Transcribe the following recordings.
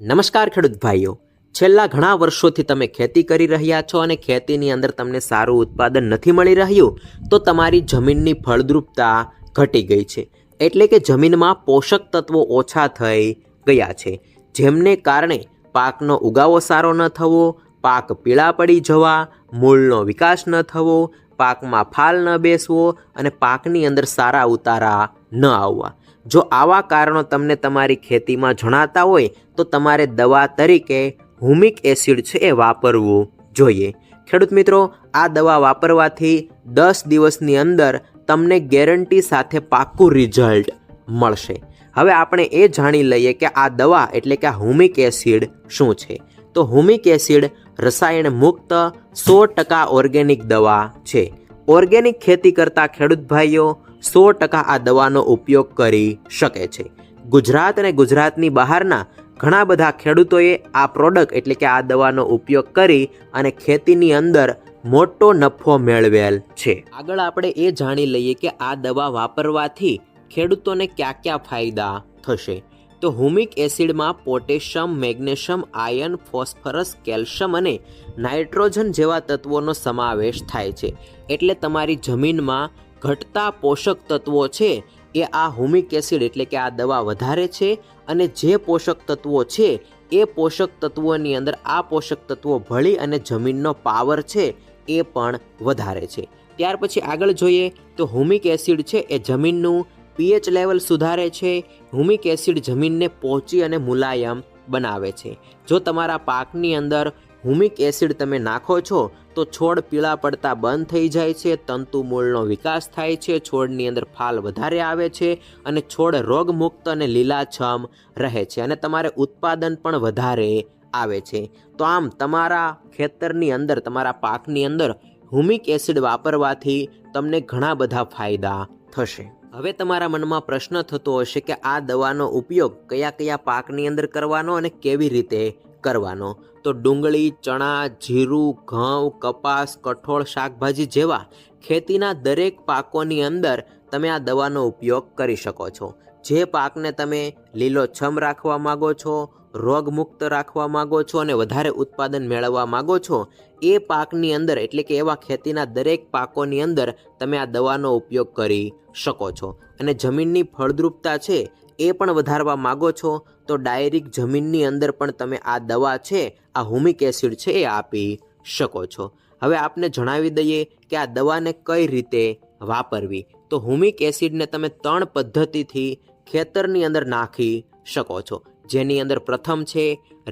નમસ્કાર ખેડૂત ભાઈઓ. છેલ્લા ઘણા વર્ષોથી તમે ખેતી કરી રહ્યા છો અને ખેતીની અંદર તમને સારું ઉત્પાદન નથી મળી રહ્યું, તો તમારી જમીનની ફળદ્રુપતા ઘટી ગઈ છે. એટલે કે જમીનમાં પોષક તત્વો ઓછા થઈ ગયા છે. જેમને કારણે પાકનો ઉગાવો સારો ન થવો, પાક પીળા પડી જવા, મૂળનો વિકાસ ન થવો પાકમાં ફાલ ન બેસવો અને પાકની અંદર સારા ઉતારા ન આવવા. જો આવા કારણો તમને તમારી ખેતીમાં જણાતા હોય, તો તમારે દવા તરીકે હુમિક એસિડ છે એ વાપરવું જોઈએ. ખેડૂત મિત્રો, આ દવા વાપરવાથી દસ દિવસની અંદર તમને ગેરંટી સાથે પાક્કું રિઝલ્ટ મળશે. હવે આપણે એ જાણી લઈએ કે આ દવા એટલે કે હુમિક એસિડ શું છે? તો હુમિક એસિડ રસાયણ મુક્ત સો ટકા ઓર્ગેનિક દવા છે. ઓર્ગેનિક ખેતી કરતા ખેડૂત ભાઈઓ સો ટકા આ દવાનો ઉપયોગ કરી શકે છે. ગુજરાત અને ગુજરાતની બહારના ઘણા બધા ખેડૂતોએ આ પ્રોડક્ટ એટલે કે આ દવાનો ઉપયોગ કરી અને ખેતીની અંદર મોટો નફો મેળવેલ છે. આગળ આપણે એ જાણી લઈએ કે આ દવા વાપરવાથી ખેડૂતોને કયા કયા ફાયદા થશે. તો humic એસિડમાં potassium, magnesium iron phosphorus, calcium અને નાઇટ્રોજન જેવા તત્વોનો સમાવેશ થાય છે. એટલે તમારી જમીનમાં ઘટતા પોષક તત્વો છે એ આ હુમિક એસિડ એટલે કે આ દવા વધારે છે અને જે પોષક તત્વો છે એ પોષક તત્વોની અંદર આ પોષક તત્વો ભળી અને જમીનનો પાવર છે એ પણ વધારે છે. ત્યાર પછી આગળ જોઈએ તો હુમિક એસિડ છે એ જમીનનું પીએચ લેવલ સુધારે છે, હુમિક એસિડ જમીનને પહોંચી અને મુલાયમ બનાવે છે. જો તમારા પાકની અંદર હુમિક એસિડ તમે નાખો છો, તો છોડ પીળા પડતા બંધ થઈ જાય છે, તંતુ મૂળનો વિકાસ થાય છે, છોડની અંદર ફાલ વધારે આવે છે અને છોડ રોગમુક્ત અને લીલાછમ રહે છે અને તમારે ઉત્પાદન પણ વધારે આવે છે. તો આમ તમારા ખેતરની અંદર, તમારા પાકની અંદર હુમિક એસિડ વાપરવાથી તમને ઘણા બધા ફાયદા થશે. હવે તમારા મનમાં પ્રશ્ન થતો હશે કે આ દવાનો ઉપયોગ કયા કયા પાકની અંદર કરવાનો અને કેવી રીતે કરવાનો? તો ડુંગળી, ચણા, જીરું, ઘઉં, કપાસ, કઠોળ, શાકભાજી જેવા ખેતીના દરેક પાકોની અંદર તમે આ દવાનો ઉપયોગ કરી શકો છો. જે પાકને તમે લીલોછમ રાખવા માગો છો રોગમુક્ત રાખવા માગો છો અને વધારે ઉત્પાદન મેળવવા માગો છો, એ પાકની અંદર એટલે કે એવા ખેતીના દરેક પાકોની અંદર તમે આ દવાનો ઉપયોગ કરી શકો છો. અને જમીનની ફળદ્રુપતા છે, એ પણ વધારવા માગો છો, તો ડાયરેક્ટ જમીનની અંદર પણ તમે આ દવા છે, આ હુમિક એસિડ છે, એ આપી શકો છો. હવે આપને જણાવી દઈએ કે આ દવાને કઈ રીતે વાપરવી. તો હુમિક એસિડને તમે ત્રણ પદ્ધતિથી ખેતરની અંદર નાખી શકો છો. જેની અંદર પ્રથમ છે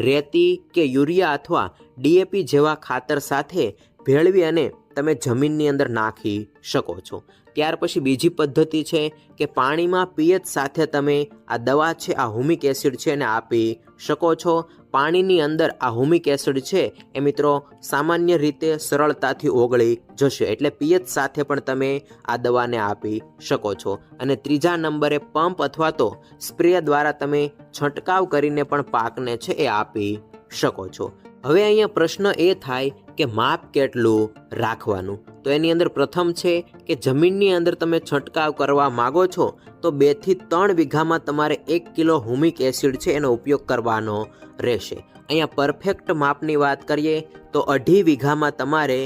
રેતી કે યુરિયા અથવા ડીએપી જેવા ખાતર સાથે ભેળવી અને તમે જમીનની અંદર નાખી શકો છો. ત્યાર પછી બીજી પદ્ધતિ છે કે પાણીમાં પીએચ સાથે તમે આ દવા છે, આ હુમિક એસિડ છે એને આપી શકો છો. પાણીની અંદર આ હુમિક એસિડ છે એ મિત્રો સામાન્ય રીતે સરળતાથી ઓગળી જશે. એટલે પીએચ સાથે પણ તમે આ દવાને આપી શકો છો. અને ત્રીજા નંબરે પંપ અથવા તો સ્પ્રે દ્વારા તમે છંટકાવ કરીને પણ પાકને છે એ આપી શકો છો. હવે અહીંયા પ્રશ્ન એ થાય કે માપ કેટલું રાખવાનું? તો એની અંદર પ્રથમ છે કે જમીનની અંદર તમે છંટકાવ કરવા માગો છો, તો બેથી ત્રણ વીઘામાં તમારે એક કિલો હુમિક એસિડ છે એનો ઉપયોગ કરવાનો રહેશે. અહીંયા પરફેક્ટ માપની વાત કરીએ, તો અઢી વીઘામાં તમારે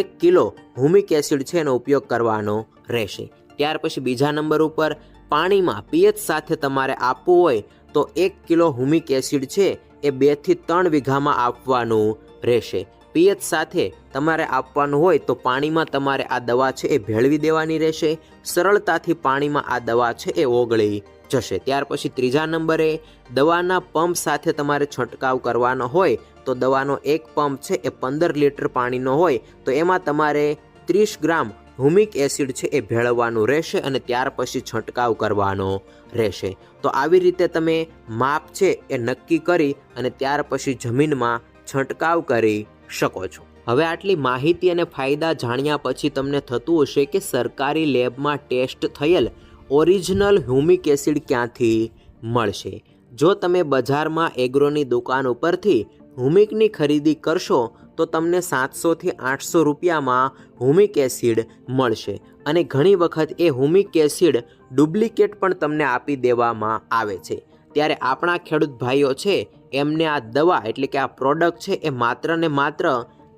એક કિલો હુમિક એસિડ છે એનો ઉપયોગ કરવાનો રહેશે. ત્યાર પછી બીજા નંબર ઉપર પાણીમાં પીએચ સાથે તમારે આપવું હોય તો એક કિલો હુમિક એસિડ છે એ બેથી ત્રણ વીઘામાં આપવાનું રહેશે. પીએચ સાથે તમારે આપવાનું હોય તો પાણીમાં તમારે આ દવા છે એ ભેળવી દેવાની રહેશે. સરળતાથી પાણીમાં આ દવા છે એ ઓગળી જશે. ત્યાર પછી ત્રીજા નંબરે દવાના પંપ સાથે તમારે છંટકાવ કરવાનો હોય તો દવાનો એક પંપ છે એ પંદર લીટર પાણીનો હોય તો એમાં તમારે ત્રીસ ગ્રામ હુમિક એસિડ છે એ ભેળવવાનું રહેશે અને ત્યાર પછી છંટકાવ કરવાનો રહેશે. તો આવી રીતે તમે માપ છે એ નક્કી કરી અને ત્યાર પછી જમીનમાં છંટકાવ કરી શકો છો. હવે આટલી માહિતી અને ફાયદા જાણ્યા પછી તમને થતું હશે કે સરકારી લેબમાં ટેસ્ટ થયેલ ઓરિજિનલ હ્યુમિક એસિડ ક્યાંથી મળશે? જો તમે બજારમાં એગ્રોની દુકાન ઉપરથી હુમિકની ખરીદી કરશો તો તમને સાતસોથી આઠસો રૂપિયામાં હુમિક એસિડ મળશે. અને ઘણી વખત એ હુમિક એસિડ ડુપ્લિકેટ પણ તમને આપી દેવામાં આવે છે. ત્યારે આપણા ખેડૂત ભાઈઓ છે, એમને આ દવા એટલે કે આ પ્રોડક્ટ છે એ માત્ર ને માત્ર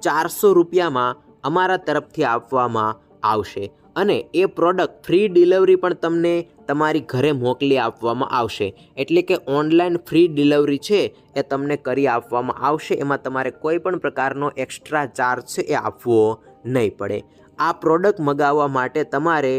ચારસો રૂપિયામાં અમારા તરફથી આપવામાં આવશે. અને એ પ્રોડક્ટ ફ્રી ડિલિવરી પણ તમને તમારી ઘરે મોકલી આપવામાં આવશે. એટલે કે ઓનલાઈન ફ્રી ડિલિવરી છે એ તમને કરી આપવામાં આવશે. એમાં તમારે કોઈ પણ પ્રકારનો એક્સ્ટ્રા ચાર્જ છે એ આપવો નહીં પડે. આ પ્રોડક્ટ મગાવવા માટે તમારે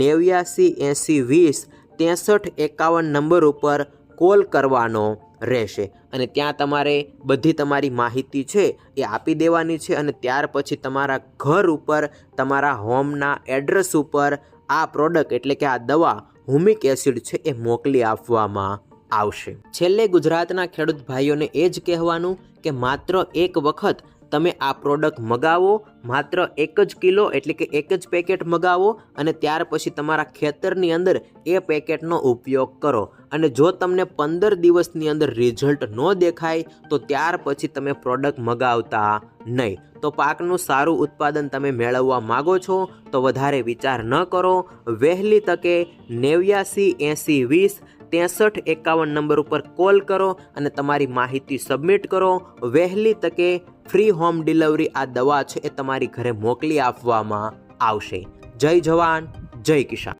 નેવ્યાસી એંસી વીસ ત્રેસઠ એકાવન નંબર ઉપર કોલ કરવાનો રહેશે. અને ત્યાં તમારે બધી તમારી માહિતી છે એ આપી દેવાની છે અને ત્યાર પછી તમારા ઘર ઉપર, તમારા હોમના એડ્રેસ ઉપર આ પ્રોડક્ટ એટલે કે આ દવા, હુમિક એસિડ છે એ મોકલી આપવામાં આવશે. છેલ્લે ગુજરાતના ખેડૂત ભાઈઓને એ જ કહેવાનું કે માત્ર એક વખત તમે આ પ્રોડક્ટ મગાવો, માત્ર એક જ કિલો એટલે કે એક જ પેકેટ મગાવો અને ત્યાર પછી તમારા ખેતરની અંદર એ પેકેટનો ઉપયોગ કરો. અને જો તમને પંદર દિવસની અંદર રિઝલ્ટ ન દેખાય, તો ત્યાર પછી તમે પ્રોડક્ટ મગાવતા નહીં. તો પાકનું સારું ઉત્પાદન તમે મેળવવા માગો છો, તો વધારે વિચાર ન કરો. વહેલી તકે નેવ્યાસી એંસી વીસ ત્રેસઠ એકાવન નંબર ઉપર કોલ કરો અને તમારી માહિતી સબમિટ કરો. વહેલી તકે ફ્રી હોમ ડિલિવરી આ દવા છે એ તમારી ઘરે મોકલી આપવામાં આવશે. જય જવાન, જય કિસાન.